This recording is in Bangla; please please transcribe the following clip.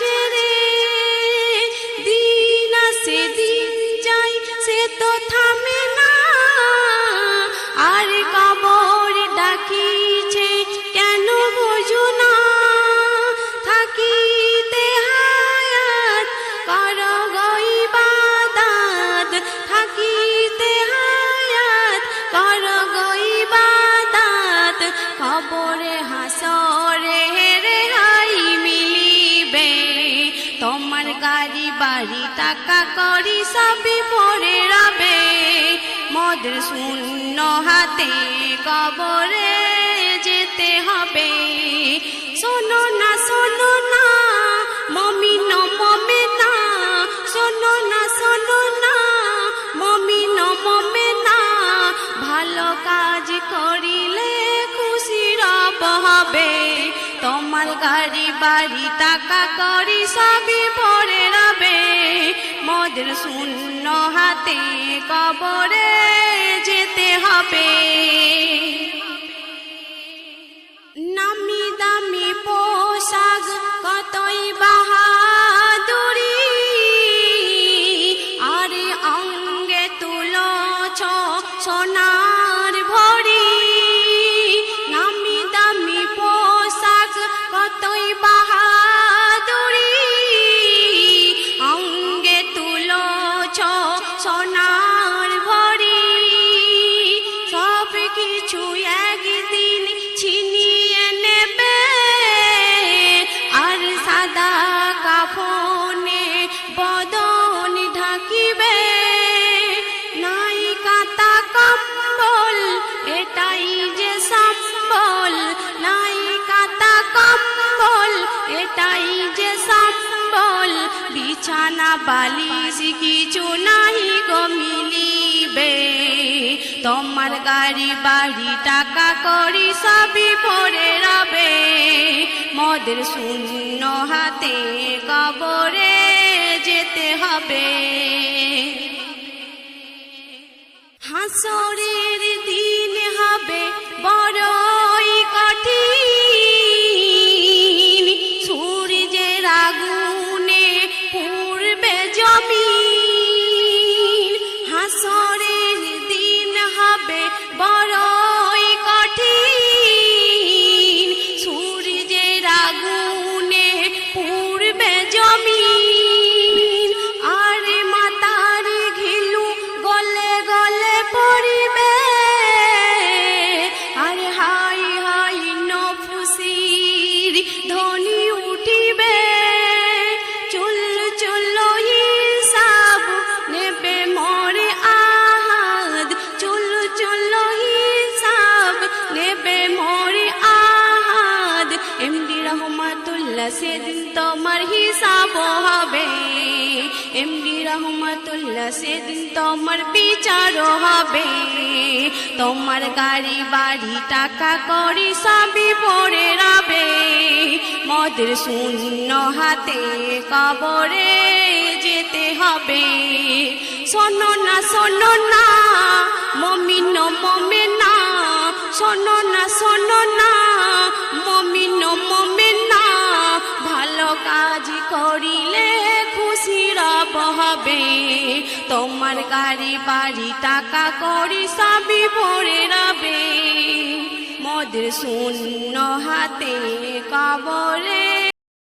আছে রে দিন আসে দিন যাই সে তো টাকা করি সবই পড়ে রবে। মদের শূন্য হাতে কবরে যেতে হবে। শোনো না শোনো না, মমিন মমে না শোনো না শোনো না, মমিন মমে না ভালো কাজ করিলে গাড়ি বাড়ি টাকা করি, সবই পড়ে রবে। মদের শূন্য হাতে কবরে যেতে হবে। নামি দামি পোশাক কতই বাহাদুরি। আরে অঙ্গে তুলো ছ বিছানা বালিশ কিছু নাহি গো মিলিবে। তোমার গাড়ি বাড়ি টাকা করি সবই পড়ে রবে। মদের শূন্য হাতে কবরে যেতে হবে। হাসরের রহমাতুল্লাহ সেদিন তোমার হিসাব হবে। এমডি রহমাতুল্লাহ, সেদিন তোমার বিচার হবে। তোমার গাড়ি, বাড়ি, টাকা করি সবই পড়ে রবে। মদের শূন্য হাতে কবরে যেতে হবে। শোনো না শোনো না, মমিন মমে না শোনো না শোনো না, মমিন মমে করিলে খুশি রব হবে। তোমার গাড়ি, বাড়ি, টাকা করি সাবি পরে রবে। মদের শূন্য হাতে কবরে